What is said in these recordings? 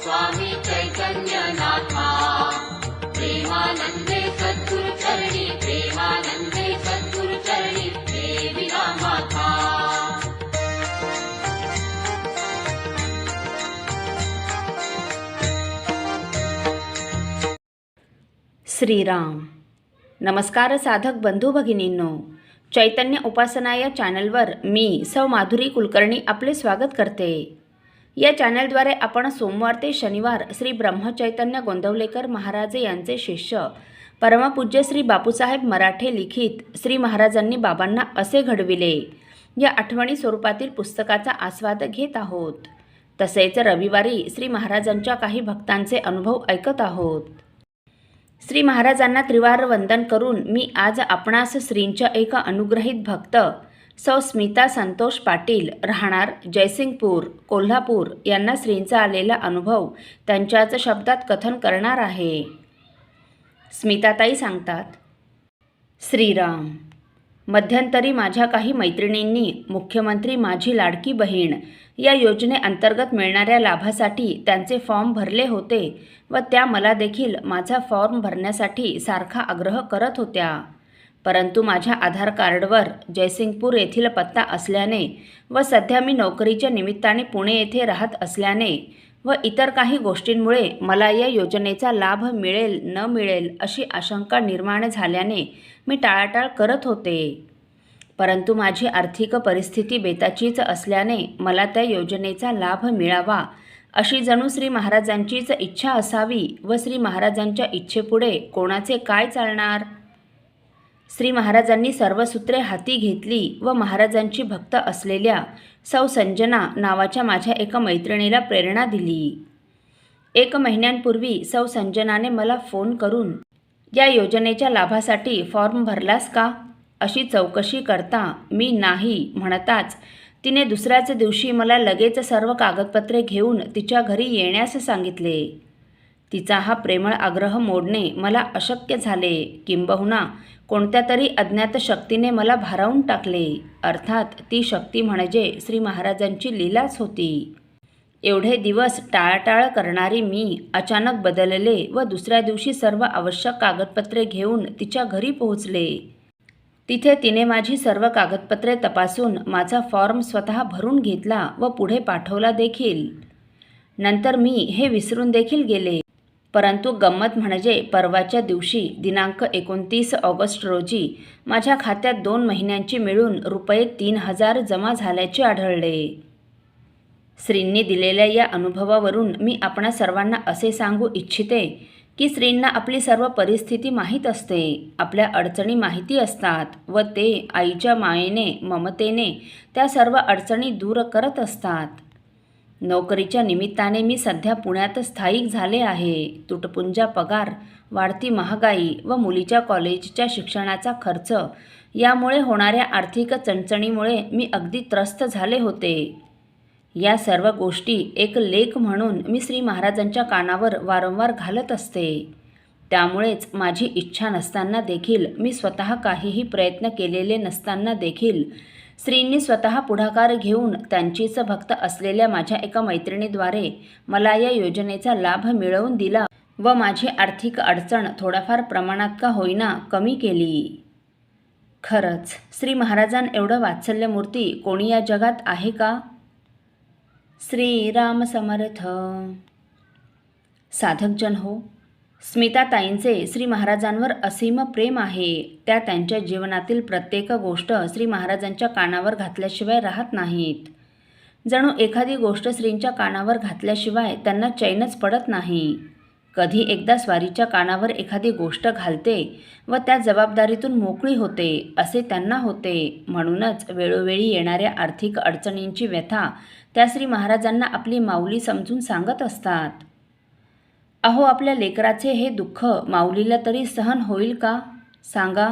स्वामी प्रेमानन्दे सद्गुरुचरणी प्रेमानन्दे सद्गुरुचरणी देवि श्रीराम। नमस्कार साधक बंधू भगिनींनो। चैतन्य उपासना या चॅनलवर मी सौ माधुरी कुलकर्णी आपले स्वागत करते. या चॅनलद्वारे आपण सोमवार ते शनिवार श्री ब्रह्मचैतन्य गोंदवलेकर महाराजे यांचे शिष्य परमपूज्य श्री बापूसाहेब मराठे लिखित श्री महाराजांनी बाबांना असे घडविले. या आठवणी स्वरूपातील पुस्तकाचा आस्वाद घेत आहोत. तसेच रविवारी श्री महाराजांच्या काही भक्तांचे अनुभव ऐकत आहोत. श्री महाराजांना त्रिवार वंदन करून मी आज आपणास श्रींच्या एका अनुग्रहित भक्त सौ स्मिता संतोष पाटील राहणार जयसिंगपूर कोल्हापूर. यांना श्रींचा आलेला अनुभव त्यांच्याच शब्दात कथन करणार आहे. स्मिताताई सांगतात श्रीराम मध्यंतरी माझ्या काही मैत्रिणींनी मुख्यमंत्री माझी लाडकी बहीण या योजनेअंतर्गत मिळणाऱ्या लाभासाठी त्यांचे फॉर्म भरले होते व त्या मला देखील माझा फॉर्म भरण्यासाठी सारखा आग्रह करत होत्या. परंतु माझ्या आधार कार्डवर जयसिंगपूर येथील पत्ता असल्याने व सध्या मी नोकरीच्या निमित्ताने पुणे येथे राहत असल्याने व इतर काही गोष्टींमुळे मला या योजनेचा लाभ मिळेल न मिळेल अशी आशंका निर्माण झाल्याने मी टाळाटाळ करत होते. परंतु माझी आर्थिक परिस्थिती बेताचीच असल्याने मला त्या योजनेचा लाभ मिळावा अशी जणू श्री महाराजांचीच इच्छा असावी व श्री महाराजांच्या इच्छेपुढे कोणाचे काय चालणार? श्री महाराजांनी सर्व सूत्रे हाती घेतली व महाराजांची भक्त असलेल्या सौ संजना नावाच्या माझ्या एका मैत्रिणीला प्रेरणा दिली. एक महिन्यांपूर्वी सौ संजनाने मला फोन करून या योजनेच्या लाभासाठी फॉर्म भरलास का? अशी चौकशी करता मी नाही म्हणताच तिने दुसऱ्याच दिवशी मला लगेच सर्व कागदपत्रे घेऊन तिच्या घरी येण्यास सांगितले. तिचा हा प्रेमळ आग्रह मोडणे मला अशक्य झाले. किंबहुना कोणत्या तरी अज्ञात शक्तीने मला भारावून टाकले. अर्थात ती शक्ती म्हणजे श्री महाराजांची लीलाच होती. एवढे दिवस टाळाटाळ करणारी मी अचानक बदलले व दुसऱ्या दिवशी सर्व आवश्यक कागदपत्रे घेऊन तिच्या घरी पोहोचले. तिथे तिने माझी सर्व कागदपत्रे तपासून माझा फॉर्म स्वतः भरून घेतला व पुढे पाठवला देखील. नंतर मी हे विसरून देखील गेले. परंतु गंमत म्हणजे परवाच्या दिवशी दिनांक एकोणतीस ऑगस्ट रोजी माझ्या खात्यात दोन महिन्यांची मिळून रुपये तीन हजार जमा झाल्याचे आढळले. श्रींनी दिलेल्या या अनुभवावरून मी आपणा सर्वांना असे सांगू इच्छिते की स्त्रींना आपली सर्व परिस्थिती माहीत असते आपल्या अडचणी माहिती असतात व ते आईच्या मायेने ममतेने त्या सर्व अडचणी दूर करत असतात. नोकरीच्या निमित्ताने मी सध्या पुण्यात स्थायिक झाले आहे. तुटपुंजा पगार वाढती महागाई व मुलीच्या कॉलेजच्या शिक्षणाचा खर्च यामुळे होणाऱ्या आर्थिक चणचणीमुळे मी अगदी त्रस्त झाले होते. या सर्व गोष्टी एक लेख म्हणून मी श्री महाराजांच्या कानावर वारंवार घालत असते. त्यामुळेच माझी इच्छा नसताना देखील मी स्वतः काहीही प्रयत्न केलेले नसताना देखील श्रींनी स्वतः पुढाकार घेऊन त्यांचीच भक्त असलेल्या माझ्या एका मैत्रिणीद्वारे मला या योजनेचा लाभ मिळवून दिला व माझी आर्थिक अडचण थोड्याफार प्रमाणात का होईना कमी केली. खरंच श्री महाराजां एवढं वात्सल्यमूर्ती कोणी या जगात आहे का? श्रीराम समर्थ. साधकजन हो स्मिताताईंचे श्री महाराजांवर असीम प्रेम आहे. त्या त्यांच्या जीवनातील प्रत्येक गोष्ट श्री महाराजांच्या कानावर घातल्याशिवाय राहत नाहीत. जणू एखादी गोष्ट श्रींच्या कानावर घातल्याशिवाय त्यांना चैनच पडत नाही. कधी एकदा स्वारीच्या कानावर एखादी गोष्ट घालते व त्या जबाबदारीतून मोकळी होते असे त्यांना होते. म्हणूनच वेळोवेळी येणाऱ्या आर्थिक अडचणींची व्यथा त्या श्री महाराजांना आपली माऊली समजून सांगत असतात. अहो आपल्या लेकराचे हे दुःख माऊलीला तरी सहन होईल का? सांगा.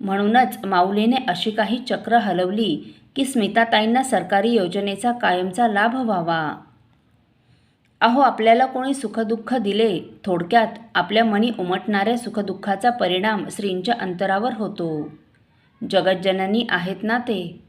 म्हणूनच माऊलीने अशी काही चक्र हलवली की स्मिताताईंना सरकारी योजनेचा कायमचा लाभ व्हावा. अहो आपल्याला कोणी सुखदुःख दिले? थोडक्यात आपल्या मनी उमटणाऱ्या सुखदुःखाचा परिणाम श्रींच्या अंतरावर होतो. जगज्जननी आहेत ना ते?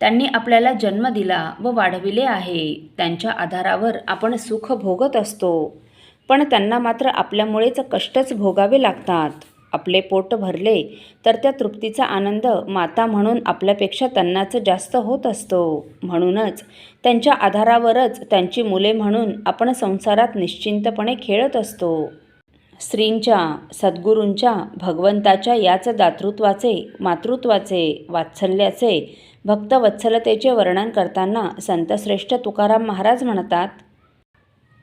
त्यांनी आपल्याला जन्म दिला व वाढविले आहे. त्यांच्या आधारावर आपण सुख भोगत असतो. पण त्यांना मात्र आपल्यामुळेच कष्टच भोगावे लागतात. आपले पोट भरले तर त्या तृप्तीचा आनंद माता म्हणून आपल्यापेक्षा त्यांनाच जास्त होत असतो. म्हणूनच त्यांच्या आधारावरच त्यांची मुले म्हणून आपण संसारात निश्चिंतपणे खेळत असतो. स्त्रींच्या सद्गुरूंच्या भगवंताच्या याच दातृत्वाचे मातृत्वाचे वात्सल्याचे भक्तवत्सलतेचे वर्णन करताना संतश्रेष्ठ तुकाराम महाराज म्हणतात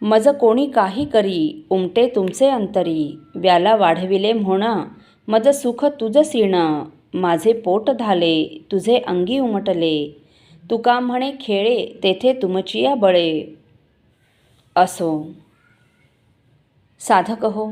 मज कोणी काही करी उमटे तुमचे अंतरी. व्याला वाढविले म्हण मज सुख तुझ सीण माझे पोट झाले तुझे अंगी उमटले. तुका म्हणे खेळे तेथे तुमचिया बळे. असो. साधक हो.